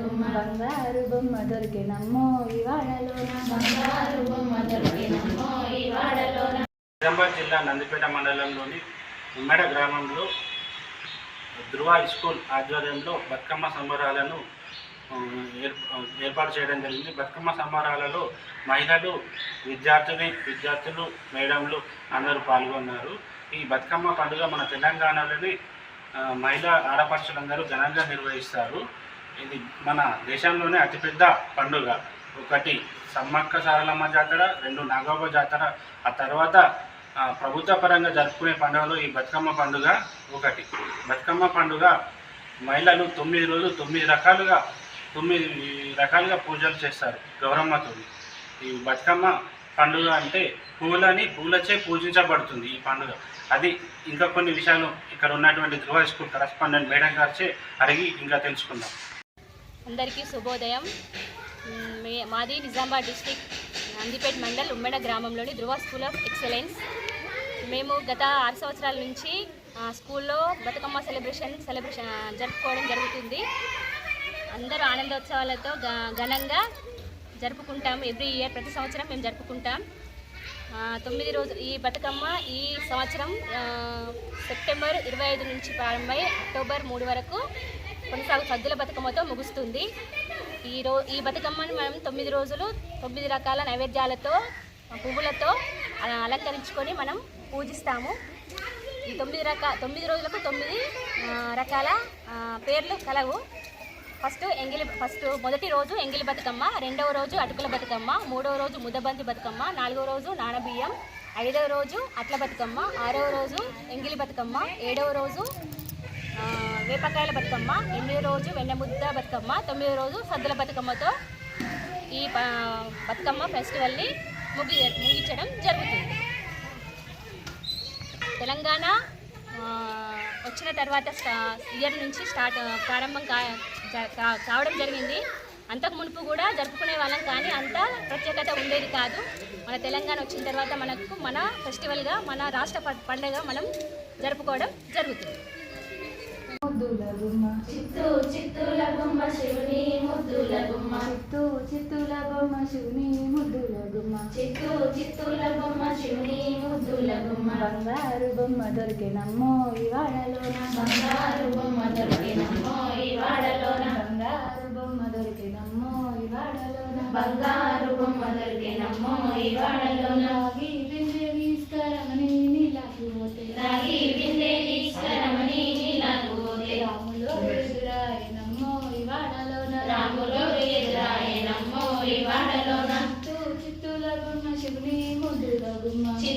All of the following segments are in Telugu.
బొమ్మ బంగారు బొమ్మ దొరికినమ్మో బంగారు బొమ్మ దొరికినమ్మో ఈ నిజామాబాద్ జిల్లా నందిపేట మండలంలోని ఉమ్మడ గ్రామంలో ధృవ స్కూల్ ఆధ్వర్యంలో బతుకమ్మ సంబరాలను ఏర్పాటు చేయడం జరిగింది. బతుకమ్మ సంబరాలలో మహిళలు విద్యార్థిని విద్యార్థులు మేడంలు అందరూ పాల్గొన్నారు. ఈ బతుకమ్మ పండుగ మన తెలంగాణలోని మహిళా ఆడపడుచులందరూ ఘనంగా నిర్వహిస్తారు. ఇది మన దేశంలోనే అతిపెద్ద పండుగ. ఒకటి సమ్మక్క సారలమ్మ జాతర రెండు నాగోబ జాతర. ఆ తర్వాత ప్రభుత్వ పరంగా జరుపుకునే పండుగలో ఈ బతుకమ్మ పండుగ ఒకటి. బతుకమ్మ పండుగ మహిళలు తొమ్మిది రోజులు తొమ్మిది రకాలుగా తొమ్మిది రకాలుగా పూజలు చేస్తారు గౌరమ్మతో ఈ బతుకమ్మ పండుగ అంటే పూలని పూలచే పూజించబడుతుంది ఈ పండుగ. అది ఇంకా కొన్ని విషయాలు ఇక్కడ ఉన్నటువంటి ధృవ స్కూల్ కరస్పాండెంట్ మేడం గారిచే అడిగి ఇంకా తెలుసుకుందాం. అందరికీ శుభోదయం. మే- మాది నిజామాబాద్ డిస్టిక్ నందిపేట్ మండల్ ఉమ్మెడ గ్రామంలోని ధృవ స్కూల్ ఆఫ్ ఎక్సలెన్స్. మేము గత ఆరు సంవత్సరాల నుంచి స్కూల్లో బతుకమ్మ సెలబ్రేషన్ సెలబ్రేషన్ జరుపుకోవడం జరుగుతుంది. అందరూ ఆనందోత్సవాలతో ఘనంగా జరుపుకుంటాం ఎవ్రీ ఇయర్ ప్రతి సంవత్సరం మేము జరుపుకుంటాం. తొమ్మిది రోజులు ఈ బతుకమ్మ ఈ సంవత్సరం సెప్టెంబర్ ఇరవై ఐదు నుంచి ప్రారంభమై అక్టోబర్ మూడు వరకు కొనసాగు సద్దుల బతుకమ్మతో ముగుస్తుంది. ఈ రో ఈ బతుకమ్మను మనం తొమ్మిది రోజులు తొమ్మిది రకాల నైవేద్యాలతో పువ్వులతో అలంకరించుకొని మనం పూజిస్తాము. ఈ తొమ్మిది రకాల తొమ్మిది రోజులకు తొమ్మిది రకాల పేర్లు కలవు. ఫస్ట్ ఎంగిలి ఫస్ట్ మొదటి రోజు ఎంగిలి బతుకమ్మ రెండవ రోజు అటుకుల బతుకమ్మ మూడవ రోజు ముద్దబంతి బతుకమ్మ నాలుగవ రోజు నానబియ్యం ఐదవ రోజు అట్ల బతుకమ్మ ఆరవ రోజు ఎంగిలి బతుకమ్మ ఏడవ రోజు ఆ, వేపకాయల బతుకమ్మ ఎనిమిది రోజు వెన్నముద్ద బతుకమ్మ తొమ్మిది రోజు సద్దుల బతుకమ్మతో ఈ ప- బతుకమ్మ ఫెస్టివల్ని ముగి ముగించడం జరుగుతుంది. తెలంగాణ వచ్చిన తర్వాత స్టా ఇయర్ నుంచి స్టార్ట్ ప్రారంభం కా కావడం జరిగింది. అంతకు మునుపు కూడా జరుపుకునే వాళ్ళం కానీ అంత ప్రత్యేకత ఉండేది కాదు. మన తెలంగాణ వచ్చిన తర్వాత మనకు మన ఫెస్టివల్గా మన రాష్ట్ర ప- పండుగ మనం జరుపుకోవడం జరుగుతుంది. గుమ్మ చిత్తూ చిత్తుల బొమ్మ శివుని ముద్దుల బొమ్మ. చిత్తూ చిత్తుల బొమ్మ శివుని ముద్దుల గుమ్మ చిత్తూ చిత్తుల బొమ్మ శివుని ముద్దుల బొమ్మ. బంగారు బొమ్మ దొరికినమ్మో ఇవాళలోన బంగారు బొమ్మ దొరికినమ్మో ఈ వాడలోన. బంగారు బొమ్మ దొరికినమ్మో ఇవాళలోన బంగారు బొమ్మ దొరికినమ్మో ఈ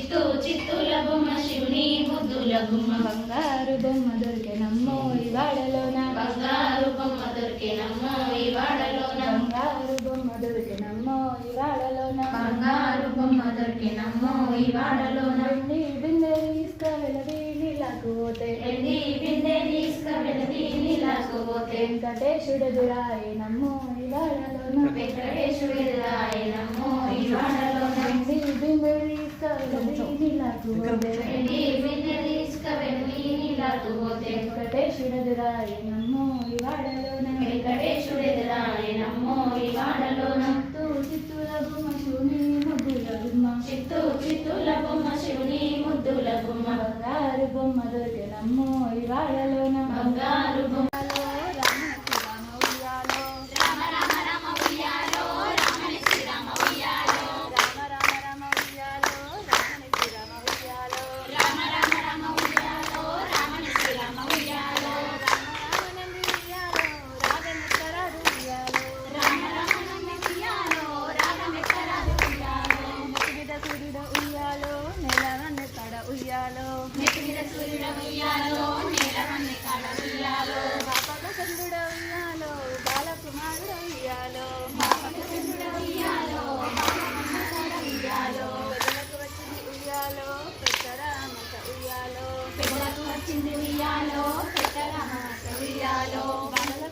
చిత్తూ చిత్తుల బొమ్మ శివుని ముద్దుల గుమ్మ బంగారు బొమ్మ దొరికినమ్మో ఇవాళలోన బంగారు బొమ్మ దొరికినమ్మో ఈ వాడలోన. బంగారు బొమ్మ దొరికినమ్మో ఇవాళలోన బంగారు బొమ్మ దొరికినమ్మో ఈ వాడలోన. వెండి బిందె తీసుకెళ్ళది నీళ్ళకు పోతే. వెండి బిందె తీసుకువెళ్ళి నీళ్ళకు పోతే. వెంకటేశుడు దురాయనమ్మో ఇవాళలోన వెంకటేశ్వరుడు ఎదురాయనమ్మో ఈ వాడలోన. ఇవాళలోన వెంకటేశ్వరుడు ఎదురాయనమ్మో ఈ వాడలోన చిత్తూ చిత్తూల బొమ్మ శివుని ముద్దుల గుమ్మ చిత్తూ చిత్తుల బొమ్మ. శివుని ముద్దుల బొమ్మ బంగారు బొమ్మ దొరికినమ్మో ఇవాళలోన వచ్చింది ఉయ్యాలో ఉయ్యాలో.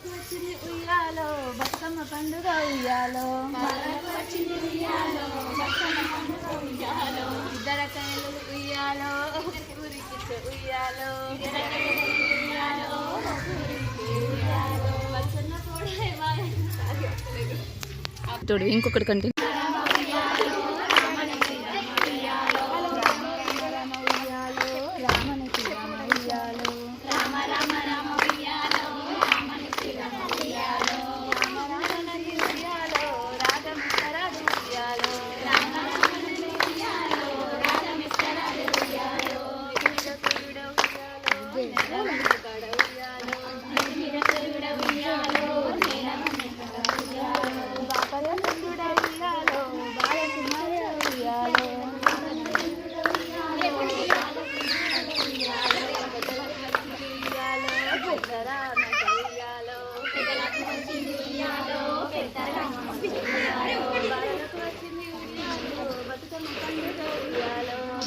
వచ్చింది ఉయ్యాలో బతుకమ్మ పండుగ ఉయ్యాలో. బాలకు వచ్చింది ఉయ్యాలో బతుకమ్మ పండుగ ఉయ్యాలో. ఇద్దరు కైలు ఉయ్యాలో. ఊరికి ఉయ్యాలో ఇంకొకటి కంటే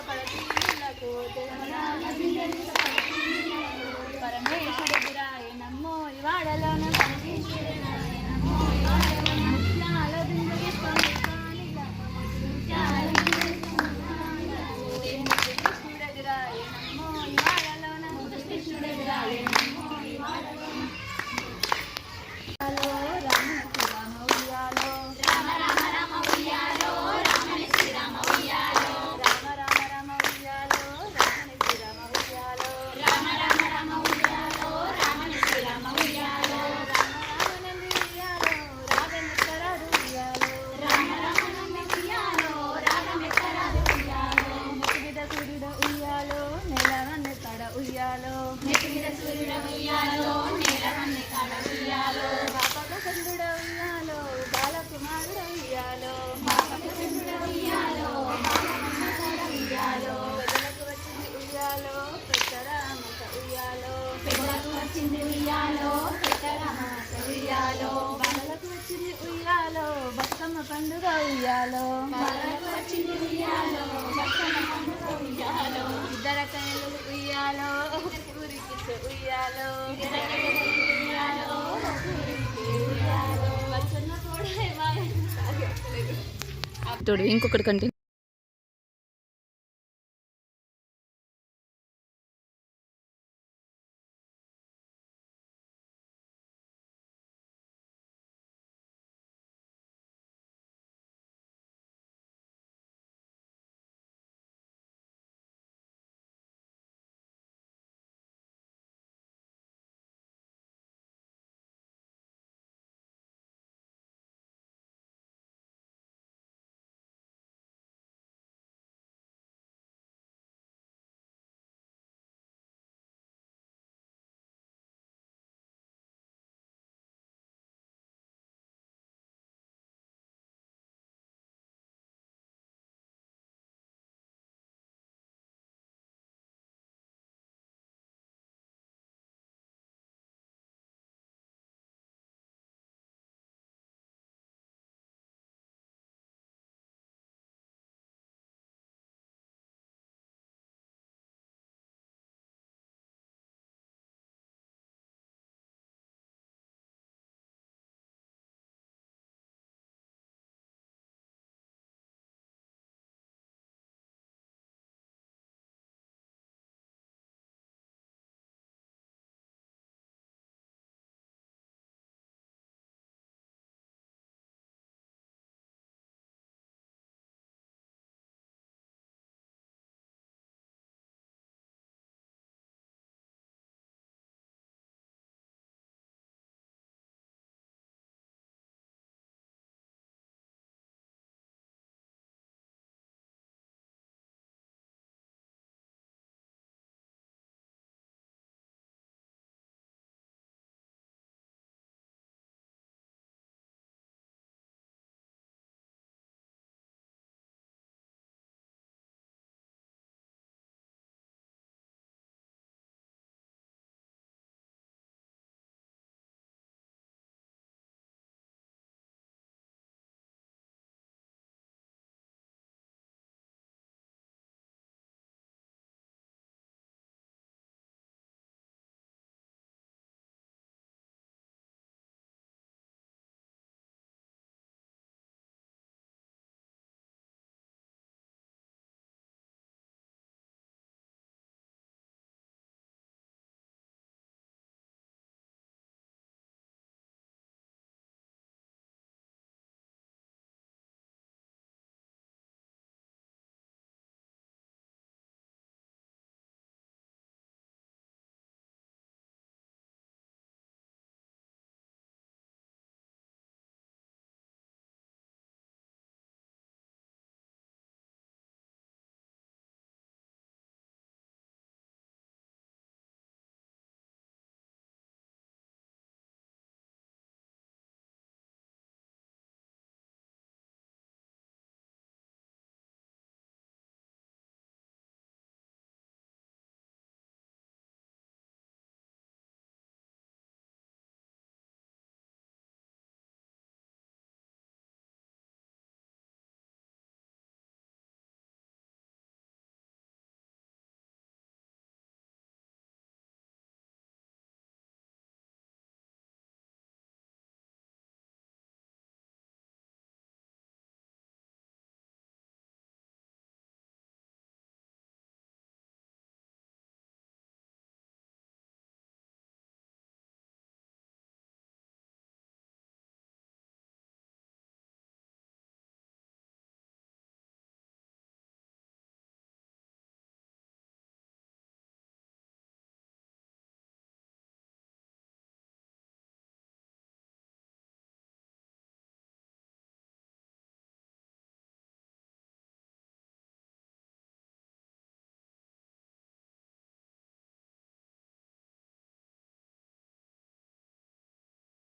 పడతి నీలకోటే పగడాల దినేశ పడతి నీలకోటే తోడు ఇంకొకటి కంటిన్యూ